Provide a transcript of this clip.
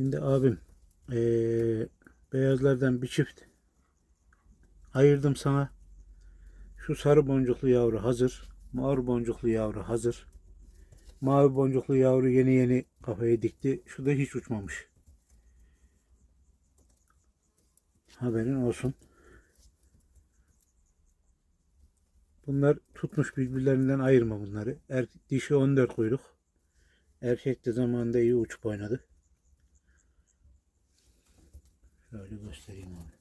Şimdi abim eee, beyazlardan bir çift ayırdım sana. Şu sarı boncuklu yavru hazır. Mavi boncuklu yavru hazır. Mavi boncuklu yavru yeni yeni kafayı dikti. Şu da hiç uçmamış. Haberin olsun. Bunlar tutmuş birbirlerinden ayırma bunları. Er, dişi 14 kuyruk. Erkek de zamanında iyi uçup oynadı. Şöyle göstereyim abi.